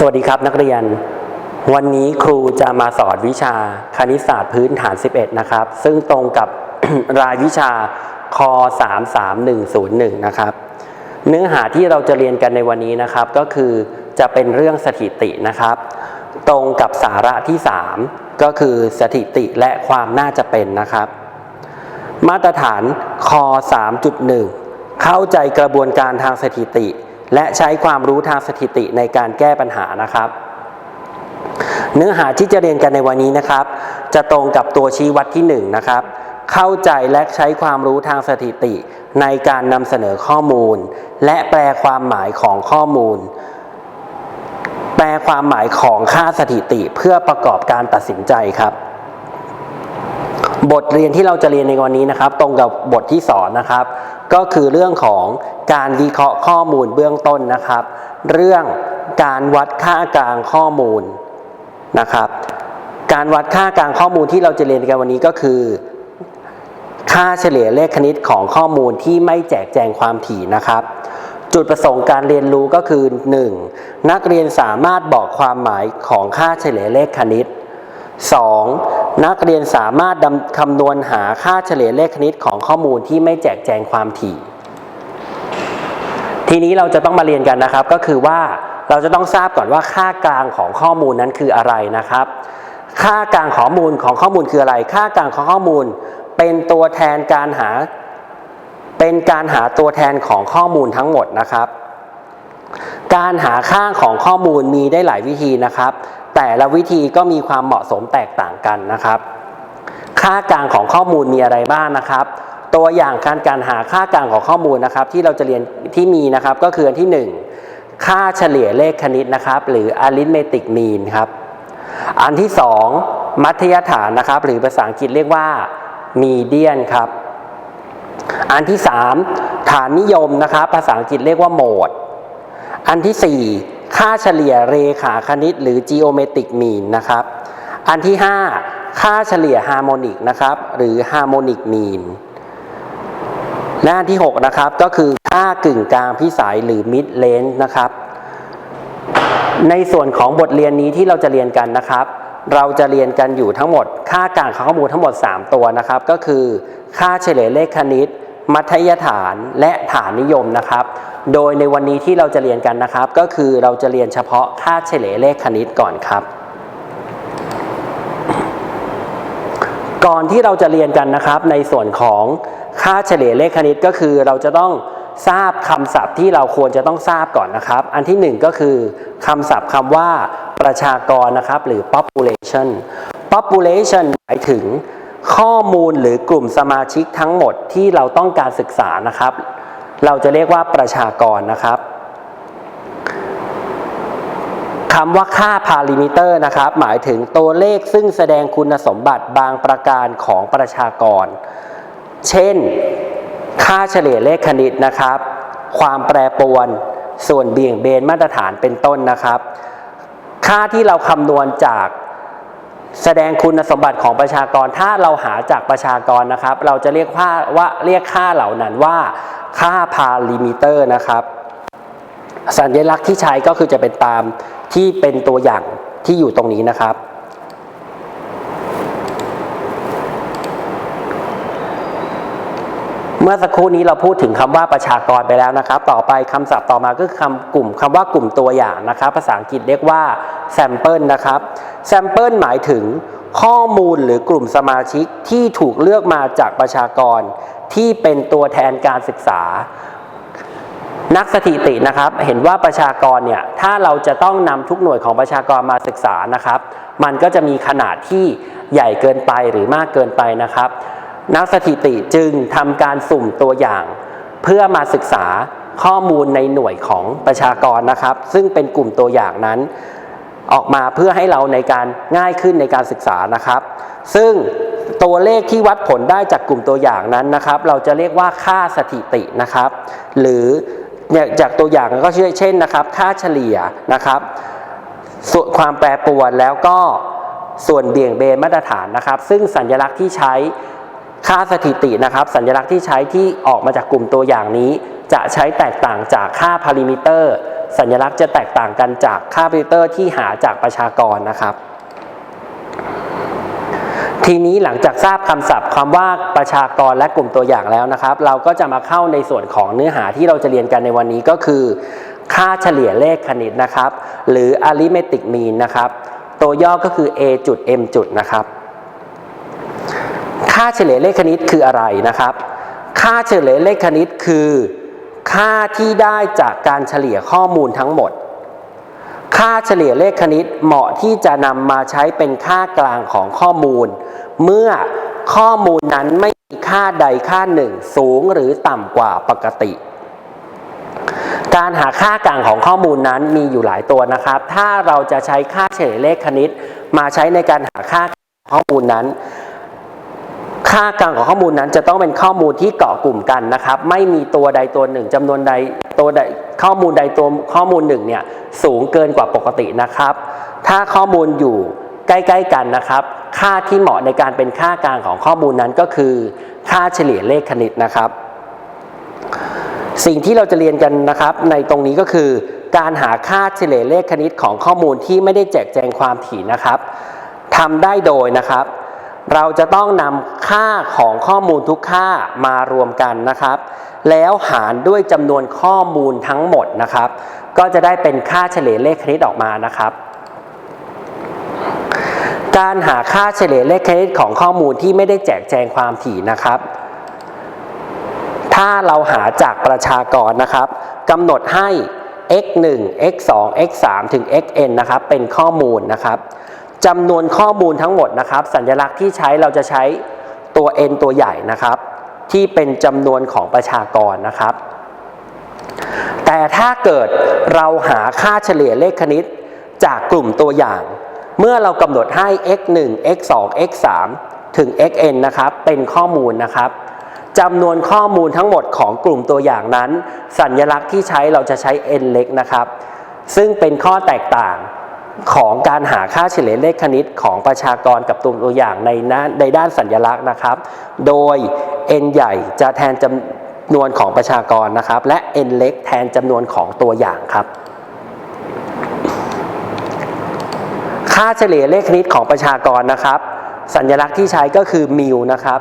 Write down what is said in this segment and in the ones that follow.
สวัสดีครับนักเรียน วันนี้ครูจะมาสอนวิชาคณิตศาสตร์พื้นฐาน 11 นะครับ ซึ่งตรงกับ รายวิชาค33101 นะครับ เนื้อหาที่เราจะเรียนกันในวันนี้นะครับ ก็คือจะเป็นเรื่องสถิตินะครับ ตรงกับสาระที่ 3 ก็คือสถิติและความน่าจะเป็นนะครับ มาตรฐานค3.1 เข้าใจกระบวนการทางสถิติ และใช้ความรู้ทางสถิติในการแก้ปัญหานะครับ เนื้อหาที่จะเรียนกันในวันนี้นะครับ จะตรงกับตัวชี้วัดที่1นะครับ เข้าใจและใช้ความรู้ทางสถิติในการนำเสนอข้อมูล และแปลความหมายของข้อมูล แปลความหมายของค่าสถิติเพื่อประกอบการตัดสินใจครับบทเรียนที่เราจะเรียนในวันนี้นะครับ ตรงกับบทที่สอนนะครับ ก็คือเรื่องของการวิเคราะห์ข้อมูลเบื้องต้นนะครับ เรื่องการวัดค่ากลางข้อมูลนะครับ การวัดค่ากลางข้อมูลที่เราจะเรียนกันวันนี้ก็คือ ค่าเฉลี่ยเลขคณิตของข้อมูลที่ไม่แจกแจงความถี่นะครับ จุดประสงค์การเรียนรู้ก็คือ 1. นักเรียนสามารถบอกความหมายของค่าเฉลี่ยเลขคณิต 2. นักเรียนสามารถคำนวณหาค่าเฉลี่ยเลขคณิตของข้อมูลที่ไม่แจกแจงความถี่ ทีนี้เราจะต้องมาเรียนกันนะครับ ก็คือว่าเราจะต้องทราบก่อนว่าค่ากลางของข้อมูลนั้นคืออะไรนะครับ ค่ากลางข้อมูลของข้อมูลคืออะไร ค่ากลางของข้อมูล เป็นตัวแทนการหา เป็นการหาตัวแทนของข้อมูลทั้งหมดนะครับ การหาค่าของข้อมูลมีได้หลายวิธีนะครับแต่ละวิธีก็มีความเหมาะสมแตกต่างกันนะครับ ค่ากลางของข้อมูลมีอะไรบ้างนะครับ ตัวอย่างการการหาค่ากลางของข้อมูลนะครับ ที่เราจะเรียนที่มีนะครับก็คืออันที่ 1 ค่าเฉลี่ยเลขคณิตนะครับ หรือ arithmetic mean ครับอันที่ 2 มัธยฐานนะครับ หรือภาษาอังกฤษเรียกว่า median ครับ อันที่ 3 ฐานนิยมนะครับ ภาษาอังกฤษเรียกว่าโหมด อันที่ 4 ค่าเฉลี่ยเรขาคณิตหรือ geometric mean นะครับ อันที่ 5 ค่าเฉลี่ยฮาร์โมนิกนะครับ หรือ harmonic mean และอันที่ 6 นะครับ ก็คือค่ากึ่งกลางพิสัยหรือ mid range นะครับ ในส่วนของบทเรียนนี้ที่เราจะเรียนกันนะครับ เราจะเรียนกันอยู่ทั้งหมด ค่ากลางของข้อมูลทั้งหมด 3 ตัวนะครับ ก็คือ ค่าเฉลี่ยเลขคณิต มัธยฐานและฐานนิยมนะครับ โดยในวันนี้ที่เราจะเรียนกันนะครับ ก็คือเราจะเรียนเฉพาะค่าเฉลี่ยเลขคณิตก่อนครับ ก่อนที่เราจะเรียนกันนะครับในส่วนของค่าเฉลี่ยเลขคณิตก็คือเราจะต้องทราบคำศัพท์ที่เราควรจะต้องทราบก่อนนะครับ อันที่หนึ่งก็คือคำศัพท์คำว่าประชากรนะครับหรือ population population หมายถึงข้อมูลหรือกลุ่มสมาชิกทั้งหมดที่เราต้องการศึกษานะครับ เราจะเรียกว่าประชากรนะครับคำว่าค่าพาริมิเตอร์นะครับ หมายถึงตัวเลขซึ่งแสดงคุณสมบัติบางประการของประชากร เช่น ค่าเฉลี่ยเลขคณิตนะครับ ความแปรปรวน ส่วนเบี่ยงเบนมาตรฐานเป็นต้นนะครับ ค่าที่เราคำนวณจากแสดงคุณสมบัติของประชากร ถ้าเราหาจากประชากรนะครับ เราจะเรียกว่าว่าเรียกค่าเหล่านั้นว่า ค่าพาริมิเตอร์นะครับ สัญลักษณ์ที่ใช้ก็คือจะเป็นตามที่เป็นตัวอย่างที่อยู่ตรงนี้นะครับ เมื่อสักครู่นี้เราพูดถึงคำว่าประชากรไปแล้วนะครับ ต่อไปคำศัพท์ต่อมาก็คือคำกลุ่มคำว่ากลุ่มตัวอย่างนะครับ ภาษาอังกฤษเรียกว่า sample นะครับ sample หมายถึง ข้อมูลหรือกลุ่มสมาชิกที่ถูกเลือกมาจากประชากรที่เป็นตัวแทนการศึกษา นักสถิตินะครับ เห็นว่าประชากรเนี่ยถ้าเราจะต้องนำทุกหน่วยของประชากรมาศึกษานะครับ มันก็จะมีขนาดที่ใหญ่เกินไปหรือมากเกินไปนะครับ นักสถิติจึงทำการสุ่มตัวอย่าง เพื่อมาศึกษาข้อมูลในหน่วยของประชากรนะครับ ซึ่งเป็นกลุ่มตัวอย่างนั้น ออกมาเพื่อให้เราในการง่ายขึ้นในการศึกษานะครับ ซึ่งตัวเลขที่วัดผลได้จากกลุ่มตัวอย่างนั้นนะครับ เราจะเรียกว่าค่าสถิตินะครับ หรือจากตัวอย่างก็เช่นนะครับ ค่าเฉลี่ยนะครับส่วนความแปรปรวนแล้วก็ส่วนเบี่ยงเบนมาตรฐานนะครับ ซึ่งสัญลักษณ์ที่ใช้ค่าสถิตินะครับ สัญลักษณ์ที่ใช้ที่ออกมาจากกลุ่มตัวอย่างนี้ จะใช้แตกต่างจากค่าพาริมิเตอร์ สัญลักษณ์จะแตกต่างกันจากค่าพิเตอร์ที่หาจากประชากรนะครับ ทีนี้หลังจากทราบคำศัพท์คำว่าประชากรและกลุ่มตัวอย่างแล้วนะครับ เราก็จะมาเข้าในส่วนของเนื้อหาที่เราจะเรียนกันในวันนี้ก็คือ ค่าเฉลี่ยเลขคณิตนะครับ หรือ arithmetic mean นะครับ ตัวย่อก็คือ a จุด m จุดนะครับ ค่าเฉลี่ยเลขคณิตคืออะไรนะครับ ค่าเฉลี่ยเลขคณิตคือ ค่าที่ได้จากการเฉลี่ยข้อมูลทั้งหมด ค่าเฉลี่ยเลขคณิตเหมาะที่จะนำมาใช้เป็นค่ากลางของข้อมูล เมื่อข้อมูลนั้นไม่มีค่าใดค่าหนึ่ง สูงหรือต่ำกว่าปกติ การหาค่ากลางของข้อมูลนั้นมีอยู่หลายตัวนะครับ ถ้าเราจะใช้ค่าเฉลี่ยเลขคณิต มาใช้ในการหาค่ากลางของข้อมูลนั้น ค่ากลางของข้อมูลนั้นจะต้องเป็นข้อมูลที่เกาะกลุ่มกันนะครับ ไม่มีตัวใดตัวหนึ่งจำนวนใดตัวใดข้อมูลใดตัวข้อมูลหนึ่งเนี่ยสูงเกินกว่าปกตินะครับ ถ้าข้อมูลอยู่ใกล้ๆกันนะครับ ค่าที่เหมาะในการเป็นค่ากลางของข้อมูลนั้นก็คือ ค่าเฉลี่ยเลขคณิตนะครับ สิ่งที่เราจะเรียนกันนะครับ ในตรงนี้ก็คือ การหาค่าเฉลี่ยเลขคณิตของข้อมูลที่ไม่ได้แจกแจงความถี่นะครับทำได้โดยนะครับ เราจะต้องนำค่าของข้อมูลทุกค่ามารวมกันนะครับ แล้วหารด้วยจำนวนข้อมูลทั้งหมดนะครับ ก็จะได้เป็นค่าเฉลี่ยเลขคณิตออกมานะครับ การหาค่าเฉลี่ยเลขคณิตของข้อมูลที่ไม่ได้แจกแจงความถี่นะครับ ถ้าเราหาจากประชากรนะครับกำหนดให้ x 1 x 2 x 3ถึง xn นะครับ เป็นข้อมูลนะครับ จำนวนข้อมูลทั้งหมดนะครับ สัญลักษณ์ที่ใช้เราจะใช้ตัว n ตัวใหญ่นะครับ ที่เป็นจำนวนของประชากรนะครับ แต่ถ้าเกิดเราหาค่าเฉลี่ยเลขคณิตจากกลุ่มตัวอย่าง เมื่อเรากำหนดให้ x 1 x 2 x 3ถึง xn นะครับ เป็นข้อมูลนะครับจำนวนข้อมูลทั้งหมดของกลุ่มตัวอย่างนั้น สัญลักษณ์ที่ใช้เราจะใช้ n เล็กนะครับ ซึ่งเป็นข้อแตกต่าง ของการหาค่าเฉลี่ยเลขคณิตของประชากรกับตัวตัวอย่างในด้านในด้านสัญลักษณ์นะครับ โดย n ใหญ่จะแทนจำนวนของประชากรนะครับ และ n เล็กแทนจำนวนของตัวอย่างครับ ค่าเฉลี่ยเลขคณิตของประชากรนะครับ สัญลักษณ์ที่ใช้ก็คือมิวนะครับ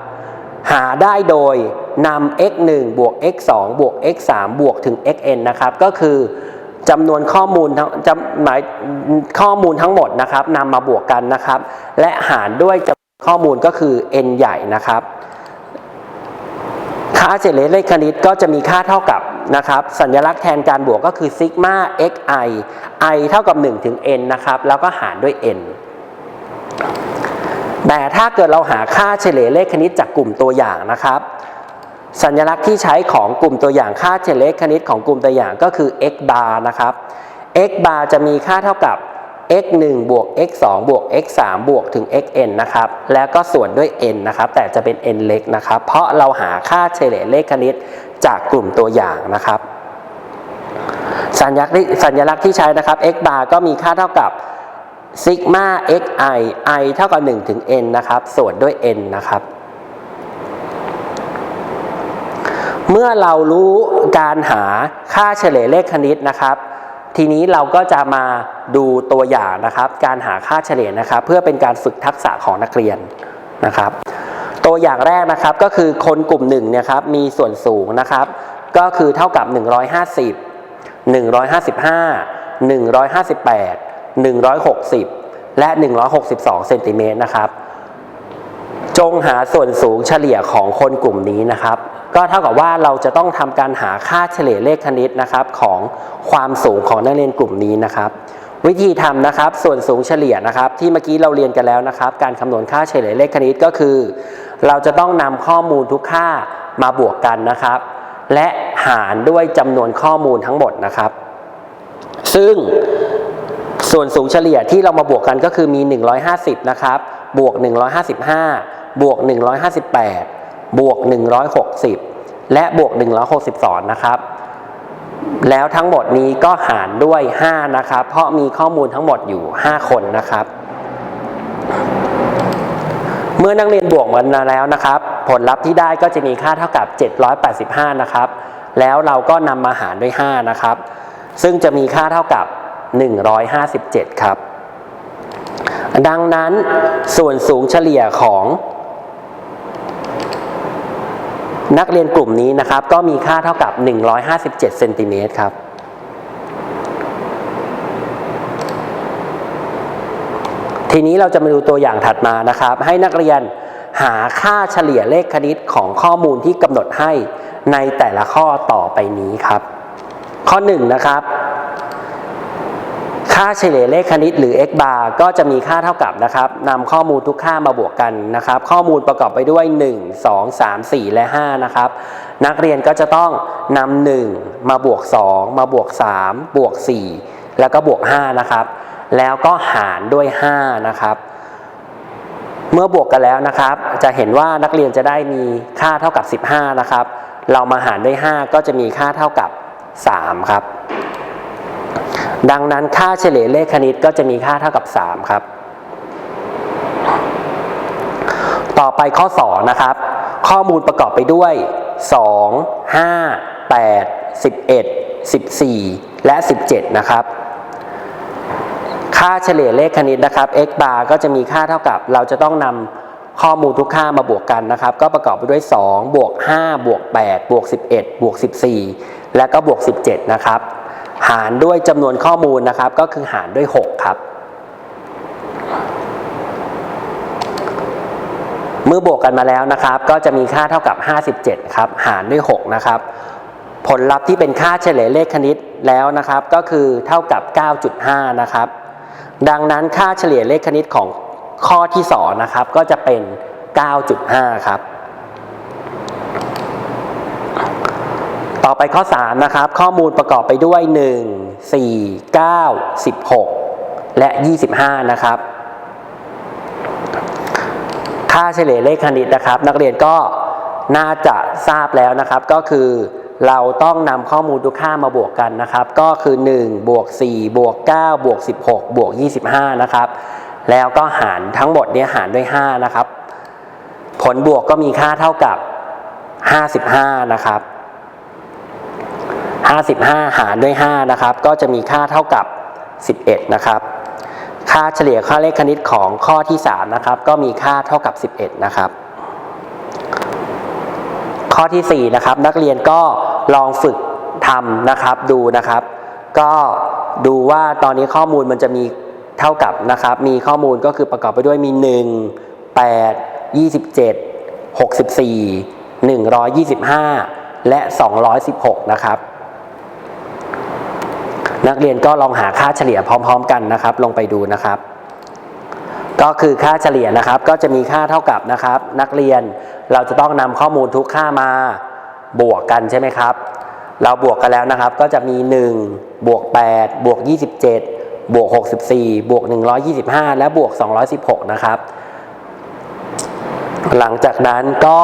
หาได้โดยนำ x 1บวก x 2บวก x 3บวกถึง xn นะครับ ก็คือ จำนวนข้อมูลทั้งจำหมายข้อมูลทั้งหมดนะครับนำมาบวกกันนะครับ และหารด้วยจำนวนข้อมูลก็คือ n ใหญ่นะครับ ค่าเฉลี่ยเลขคณิตก็จะมีค่าเท่ากับนะครับ สัญลักษณ์แทนการบวกก็คือซิกมา xi i เท่ากับ 1 ถึง n นะครับ แล้วก็หารด้วย n แต่ถ้าเกิดเราหาค่าเฉลี่ยเลขคณิตจากกลุ่มตัวอย่างนะครับ สัญลักษณ์ที่ใช้ของกลุ่มตัวอย่างค่าเฉลี่ยเลขคณิตของกลุ่มตัวอย่างก็คือ x bar นะครับ x bar จะมีค่าเท่ากับ x 1บวก x 2บวก x 3บวกถึง xn นะครับ แล้วก็ส่วนด้วย n นะครับ แต่จะเป็น n เล็กนะครับ เพราะเราหาค่าเฉลี่ยเลขคณิตจากกลุ่มตัวอย่างนะครับ สัญลักษณ์ที่สัญลักษณ์ที่ใช้นะครับ x bar ก็มีค่าเท่ากับซิกมา xi i เท่ากับ1ถึง n นะครับ ส่วนด้วย n นะครับ เมื่อเรารู้การหาค่าเฉลี่ยเลขคณิตนะครับ ทีนี้เราก็จะมาดูตัวอย่างนะครับ การหาค่าเฉลี่ยนะครับ เพื่อเป็นการฝึกทักษะของนักเรียนนะครับ ตัวอย่างแรกนะครับก็คือคนกลุ่มหนึ่งนี่ยครับมีส่วนสูงนะครับ ก็คือเท่ากับ 150 155 158 160 และ 162เซนติเมตรนะครับ จงหาส่วนสูงเฉลี่ยของคนกลุ่มนี้นะครับ ก็เท่ากับว่าเราจะต้องทำการหาค่าเฉลี่ยเลขคณิตนะครับของความสูงของนักเรียนกลุ่มนี้นะครับ วิธีทำนะครับส่วนสูงเฉลี่ยนะครับที่เมื่อกี้เราเรียนกันแล้วนะครับ การคำนวณค่าเฉลี่ยเลขคณิตก็คือ เราจะต้องนำข้อมูลทุกค่ามาบวกกันนะครับ และหารด้วยจำนวนข้อมูลทั้งหมดนะครับ ซึ่งส่วนสูงเฉลี่ยที่เรามาบวกกันก็คือมี 150 นะครับ บวก 155 บวก 158 บวก 160 และบวก 162 นะครับ แล้วทั้งหมดนี้ก็หารด้วย 5 นะครับ เพราะมีข้อมูลทั้งหมดอยู่ 5 คนนะครับ เมื่อนักเรียนบวกมันมาแล้วนะครับ ผลลัพธ์ที่ได้ก็จะมีค่าเท่ากับ 785 นะครับ แล้วเราก็นำมาหารด้วย 5 นะครับ ซึ่งจะมีค่าเท่ากับ 157 ครับดังนั้นส่วนสูงเฉลี่ยของ นักเรียนกลุ่มนี้นะครับ ก็มีค่าเท่ากับ 157เซนติเมตรครับทีนี้เราจะมาดูตัวอย่างถัดมานะครับ ให้นักเรียนหาค่าเฉลี่ยเลขคณิตของข้อมูลที่กำหนดให้ในแต่ละข้อต่อไปนี้ครับ ข้อ1นะครับ ค่าเฉลี่ยเลขคณิตหรือ x bar ก็จะมีค่าเท่ากับนะครับนำข้อมูลทุกค่ามาบวกกันนะครับ ข้อมูลประกอบไปด้วย 1 2 3 4 และ 5 นะครับ นักเรียนก็จะต้องนำ1 มาบวก 2 มาบวก 3 บวก 4 แล้วก็บวก 5 นะครับ แล้วก็หารด้วย 5 นะครับ เมื่อบวกกันแล้วนะครับ จะเห็นว่านักเรียนจะได้มีค่าเท่ากับ 15 นะครับ เรามาหารด้วย 5 ก็จะมีค่าเท่ากับ 3 ครับ ดังนั้นค่าเฉลี่ยเลขคณิตก็จะมีค่าเท่ากับ 3 ครับ ต่อไปข้อ 2 นะครับ ข้อมูลประกอบไปด้วย 2 5 8 11 14 และ 17 นะครับ ค่าเฉลี่ยเลขคณิตนะครับ x bar ก็จะมีค่าเท่ากับ เราจะต้องนำข้อมูลทุกค่ามาบวกกันนะครับ ก็ประกอบไปด้วย 2 บวก 5 บวก 8 บวก 11 บวก 14 และก็บวก 17 นะครับ หารด้วยจำนวนข้อมูลนะครับ ก็คือหารด้วย 6 ครับ เมื่อบวกกันมาแล้วนะครับ ก็จะมีค่าเท่ากับ 57 ครับ หารด้วย 6 นะครับ ผลลัพธ์ที่เป็นค่าเฉลี่ยเลขคณิตแล้วนะครับ ก็คือเท่ากับ 9.5 นะครับ ดังนั้นค่าเฉลี่ยเลขคณิตของข้อที่ 2 นะครับ ก็จะเป็น 9.5 ครับ ต่อไปข้อ 3 นะครับ ข้อมูลประกอบไปด้วย 1 4 9 16 และ 25 นะครับ ค่าเฉลี่ยเลขคณิตนะครับ นักเรียนก็น่าจะทราบแล้วนะครับ ก็คือเราต้องนำข้อมูลทุกค่ามาบวกกันนะครับ ก็คือ 1 บวก 4 บวก 9 บวก 16 บวก 25 นะครับ แล้วก็หารทั้งหมดเนี้หารด้วย 5 นะครับ ผลบวกก็มีค่าเท่ากับ 55 นะครับ 55 หารด้วย 5 นะครับ ก็จะมีค่าเท่ากับ 11 นะครับ ค่าเฉลี่ยค่าเลขคณิตของข้อที่ 3 นะครับ ก็มีค่าเท่ากับ 11 นะครับ ข้อที่ 4 นะครับ นักเรียนก็ลองฝึกทำนะครับ ดูนะครับ ก็ดูว่าตอนนี้ข้อมูลมันจะมีเท่ากับนะครับ มีข้อมูลก็คือประกอบไปด้วยมี 1 8 27 64 125 และ 216 นะครับ นักเรียนก็ลองหาค่าเฉลี่ยพร้อม ๆ กันนะครับ ลงไปดูนะครับ ก็คือค่าเฉลี่ยนะครับ ก็จะมีค่าเท่ากับนะครับ นักเรียนเราจะต้องนำข้อมูลทุกค่ามาบวกกันใช่ไหมครับ เราบวกกันแล้วนะครับ ก็จะมี 1 บวก 8 บวก 27 บวก 64 บวก 125 และบวก 216 นะครับหลังจากนั้นก็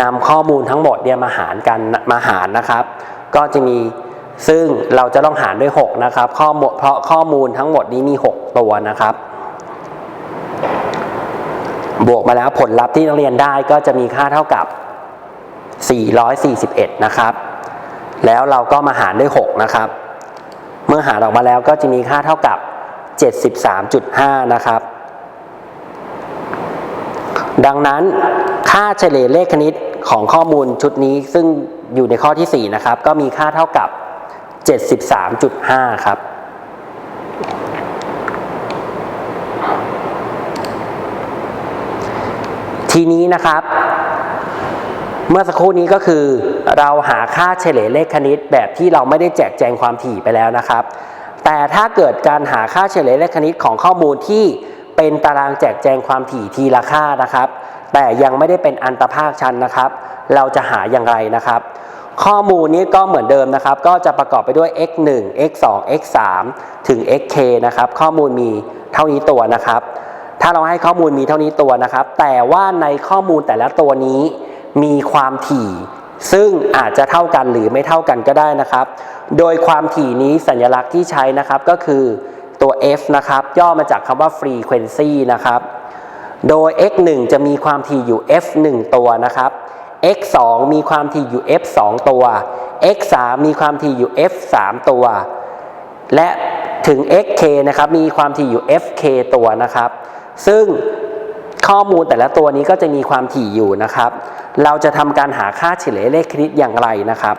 นำข้อมูลทั้งหมดเนี่ยมาหารกันมาหารนะครับ ก็จะมี ซึ่งเราจะต้องหารด้วย 6 นะครับ ข้อมูลเพราะข้อมูลทั้งหมดนี้มี 6 ตัวนะครับ บวกมาแล้วผลลัพธ์ที่นักเรียนได้ก็จะมีค่าเท่ากับ 441 นะครับ แล้วเราก็มาหารด้วย 6 นะครับ เมื่อหารออกมาแล้วก็จะมีค่าเท่ากับ 73.5 นะครับ ดังนั้นค่าเฉลี่ยเลขคณิตของข้อมูลชุดนี้ซึ่งอยู่ในข้อที่ 4 นะครับ ก็มีค่าเท่ากับ 73.5 ครับ ทีนี้นะครับ เมื่อสักครู่นี้ก็คือ เราหาค่าเฉลี่ยเลขคณิตแบบที่เราไม่ได้แจกแจงความถี่ไปแล้วนะครับ แต่ถ้าเกิดการหาค่าเฉลี่ยเลขคณิตของข้อมูลที่เป็นตารางแจกแจงความถี่ทีละค่านะครับ แต่ยังไม่ได้เป็นอันตภาคชั้นนะครับ เราจะหาอย่างไรนะครับ ข้อมูลนี้ก็เหมือนเดิมนะครับ ก็จะประกอบไปด้วย x 1 x 2 x 3ถึง xk นะครับ ข้อมูลมีเท่านี้ตัวนะครับ ถ้าเราให้ข้อมูลมีเท่านี้ตัวนะครับ แต่ว่าในข้อมูลแต่ละตัวนี้มีความถี่ ซึ่งอาจจะเท่ากันหรือไม่เท่ากันก็ได้นะครับ โดยความถี่นี้สัญลักษณ์ที่ใช้นะครับก็คือตัว f นะครับ ย่อมาจากคำว่า frequency นะครับ โดย x 1จะมีความถี่อยู่ f 1ตัวนะครับ x 2มีความถี่อยู่ f 2ตัว x 3มีความถี่อยู่ f 3ตัว และถึง xk นะครับ มีความถี่อยู่ fk ตัวนะครับ ซึ่งข้อมูลแต่ละตัวนี้ก็จะมีความถี่อยู่นะครับ เราจะทำการหาค่าเฉลี่ยเลขคณิตอย่างไรนะครับ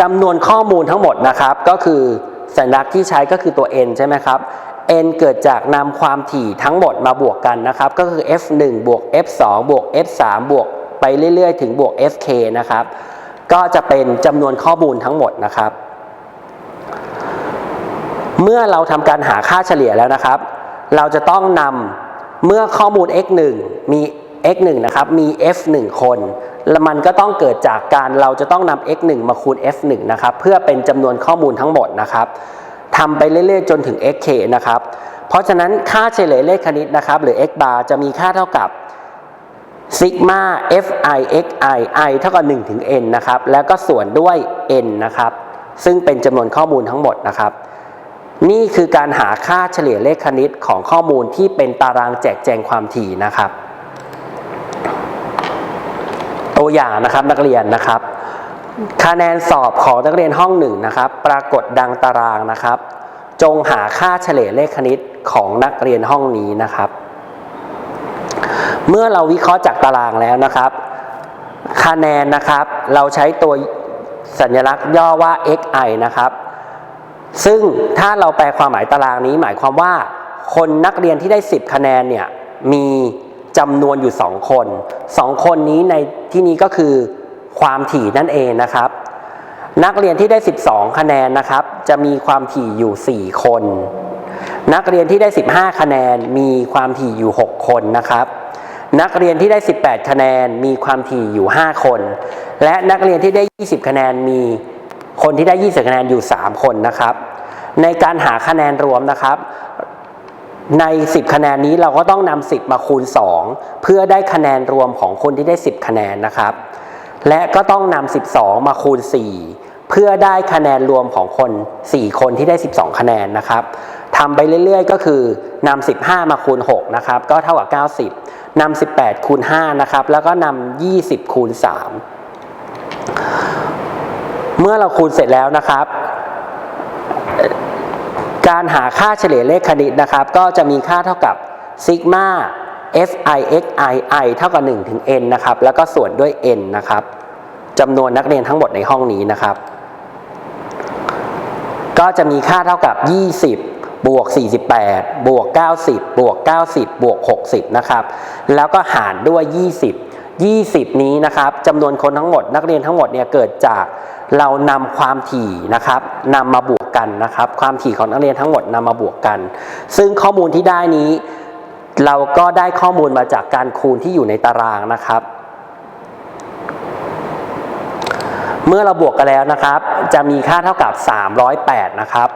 จำนวนข้อมูลทั้งหมดนะครับ ก็คือสัญลักษณ์ที่ใช้ก็คือตัว n ใช่ไหมครับ n เกิดจากนำความถี่ทั้งหมดมาบวกกันนะครับ ก็คือ f1 บวก f2 บวก f3 บวกไปเรื่อยๆ ถึงบวก fk นะครับ ก็จะเป็นจำนวนข้อมูลทั้งหมดนะครับ เมื่อเราทำการหาค่าเฉลี่ยแล้วนะครับ เราจะต้องนำเมื่อข้อมูล x1 มี x1 นะครับ มี f1 คน แล้วมันก็ต้องเกิดจากการเราจะต้องนำ x1 มาคูณ f1 นะครับ เพื่อเป็นจำนวนข้อมูลทั้งหมดนะครับ ทำไปเรื่อยๆ จนถึง xk นะครับ เพราะฉะนั้นค่าเฉลี่ยเลขคณิตนะครับ หรือ x bar จะมีค่าเท่ากับซิกมา fi xi i เท่ากับ1ถึง n นะครับ แล้วก็ส่วนด้วย n นะครับ ซึ่งเป็นจำนวนข้อมูลทั้งหมดนะครับ นี่คือการหาค่าเฉลี่ยเลขคณิตของข้อมูลที่เป็นตารางแจกแจงความถี่นะครับ ตัวอย่างนะครับนักเรียนนะครับ คะแนนสอบของนักเรียนห้องหนึ่งนะครับ ปรากฏดังตารางนะครับ จงหาค่าเฉลี่ยเลขคณิตของนักเรียนห้องนี้นะครับ เมื่อเราวิเคราะห์จากตารางแล้วนะครับ คะแนนนะครับเราใช้ตัวสัญลักษณ์ย่อว่า xi นะครับ ซึ่งถ้าเราแปลความหมายตารางนี้หมายความว่า คนนักเรียนที่ได้ 10 คะแนนเนี่ยมีจำนวนอยู่ 2 คน 2 คนนี้ในที่นี้ก็คือ ความถี่นั่นเองนะครับ นักเรียนที่ได้ 12 คะแนนนะครับ จะมีความถี่อยู่ 4 คน นักเรียนที่ได้ 15 คะแนนมีความถี่อยู่ 6 คนนะครับนักเรียนที่ได้ 18 คะแนนมีความถี่อยู่ 5 คน และนักเรียนที่ได้ 20 คะแนนมีคนที่ได้ 20 คะแนนอยู่ 3 คนนะครับ ในการหาคะแนนรวมนะครับ ใน 10 คะแนนนี้เราก็ต้องนำ10 มาคูณ 2 เพื่อได้คะแนนรวมของคนที่ได้ 10 คะแนนนะครับ และก็ต้องนำ12 มาคูณ 4 เพื่อได้คะแนนรวมของคน 4 คนที่ได้ 12 คะแนนนะครับทำไปเรื่อยๆ ก็คือนำ15 มาคูณ6นะครับก็เท่ากับ 90นำ18 คูณ5นะครับแล้วก็นำ20 คูณ 3 เมื่อเราคูณเสร็จแล้วนะครับการหาค่าเฉลี่ยเลขคณิตนะครับ ก็จะมีค่าเท่ากับซิกมา fi xi i เท่ากับ1ถึง n นะครับ แล้วก็ส่วนด้วย n นะครับจำนวนนักเรียนทั้งหมดในห้องนี้นะครับ ก็จะมีค่าเท่ากับ 20 บวก 48 บวก 90 บวก 90 บวก 60 นะครับ แล้วก็หารด้วย 20 20 นี้นะครับจำนวนคนทั้งหมด นักเรียนทั้งหมดเนี่ยเกิดจากเรานำความถี่นะครับนำมาบวกกันนะครับ ความถี่ของนักเรียนทั้งหมดนำมาบวกกัน ซึ่งข้อมูลที่ได้นี้ เราก็ได้ข้อมูลมาจากการคูณที่อยู่ในตารางนะครับ เมื่อเราบวกกันแล้วนะครับ จะมีค่าเท่ากับ 308 นะครับ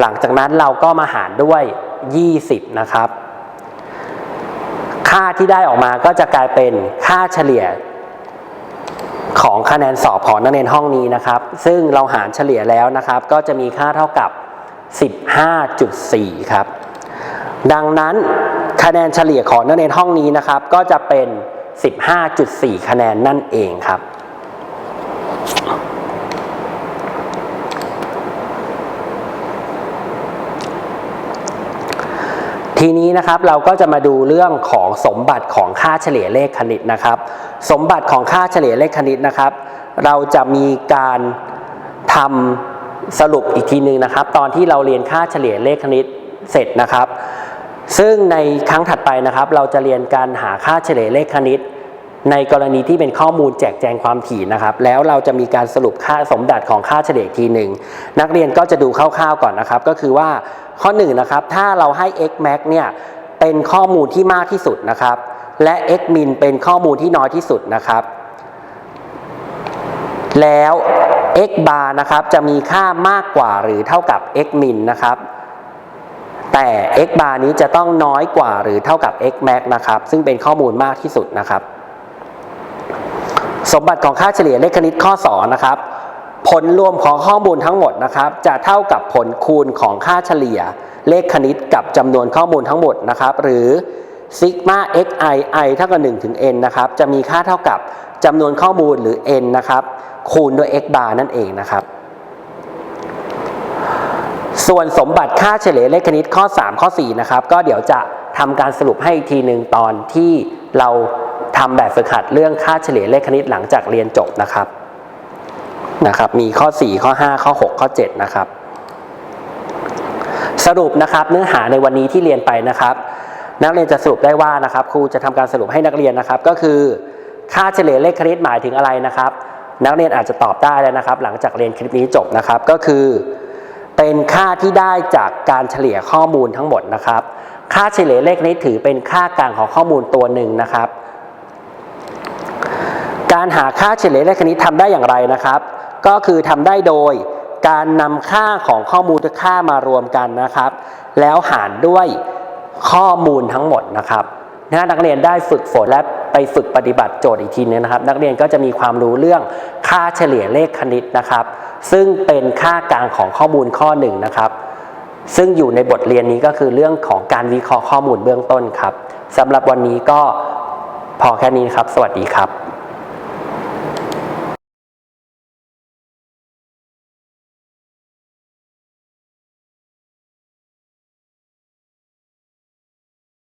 หลังจากนั้นเราก็มาหารด้วย 20 นะครับ ค่าที่ได้ออกมาก็จะกลายเป็นค่าเฉลี่ยของคะแนนสอบของนักเรียนห้องนี้นะครับ ซึ่งเราหารเฉลี่ยแล้วนะครับ ก็จะมีค่าเท่ากับ 15.4 ครับ ดังนั้นคะแนนเฉลี่ยของนักเรียนห้องนี้นะครับ ก็จะเป็น 15.4 คะแนนนั่นเองครับ ทีนี้นะครับเราก็จะมาดูเรื่องของสมบัติของค่าเฉลี่ยเลขคณิตนะครับ สมบัติของค่าเฉลี่ยเลขคณิตนะครับ เราจะมีการทำสรุปอีกทีหนึ่งนะครับ ตอนที่เราเรียนค่าเฉลี่ยเลขคณิตเสร็จนะครับ ซึ่งในครั้งถัดไปนะครับ เราจะเรียนการหาค่าเฉลี่ยเลขคณิต ในกรณีที่เป็นข้อมูลแจกแจงความถี่นะครับ แล้วเราจะมีการสรุปค่าสมดัติของค่าเฉลี่ยทีหนึ่งนักเรียนก็จะดูคร่าวๆก่อนนะครับ ก็คือว่าข้อ1นนะครับถ้าเราให้ x max เนี่ยเป็นข้อมูลที่มากที่สุดนะครับ และ x min เป็นข้อมูลที่น้อยที่สุดนะครับ แล้ว x bar นะครับจะมีค่ามากกว่าหรือเท่ากับ x min นะครับ แต่ x bar นี้จะต้องน้อยกว่าหรือเท่ากับ x max นะครับ ซึ่งเป็นข้อมูลมากที่สุดนะครับ สมบัติของค่าเฉลี่ยเลขคณิตข้อ2นะครับ ผลรวมของข้อมูลทั้งหมดนะครับ จะเท่ากับผลคูณของค่าเฉลี่ยเลขคณิตกับจำนวนข้อมูลทั้งหมดนะครับ หรือซิกมา xi i เท่ากับ1ถึง n นะครับ จะมีค่าเท่ากับจำนวนข้อมูลหรือ n นะครับ คูณด้วย x bar นั่นเองนะครับ ส่วนสมบัติค่าเฉลี่ยเลขคณิตข้อ 3 ข้อ 4 นะครับ ก็เดี๋ยวจะทำการสรุปให้อีกทีหนึ่งตอนที่เราทำแบบฝึกหัดเรื่องค่าเฉลี่ยเลขคณิตหลังจากเรียนจบนะครับนะครับ มีข้อ 4 ข้อ 5 ข้อ 6 ข้อ 7 นะครับ สรุปนะครับเนื้อหาในวันนี้ที่เรียนไปนะครับ นักเรียนจะสรุปได้ว่านะครับ ครูจะทำการสรุปให้นักเรียนนะครับ ก็คือ ค่าเฉลี่ยเลขคณิตหมายถึงอะไรนะครับ นักเรียนอาจจะตอบได้แล้วนะครับ หลังจากเรียนคลิปนี้จบนะครับ ก็คือ เป็นค่าที่ได้จากการเฉลี่ยข้อมูลทั้งหมดนะครับ ค่าเฉลี่ยเลขนี้ถือเป็นค่ากลางของข้อมูลตัวหนึ่งนะครับ การหาค่าเฉลี่ยเลขคณิตทำได้อย่างไรนะครับ ก็คือทำได้โดยการนำค่าของข้อมูลทุกค่ามารวมกันนะครับ แล้วหารด้วยข้อมูลทั้งหมดนะครับถ้านักเรียนได้ฝึกฝนและไปฝึกปฏิบัติโจทย์อีกทีนึงนะครับ นักเรียนก็จะมีความรู้เรื่องค่าเฉลี่ยเลขคณิตนะครับ ซึ่งเป็นค่ากลางของข้อมูลข้อหนึ่งนะครับ ซึ่งอยู่ในบทเรียนนี้ก็คือเรื่องของการวิเคราะห์ข้อมูลเบื้องต้นครับสำหรับวันนี้ก็พอแค่นี้ครับ สวัสดีครับ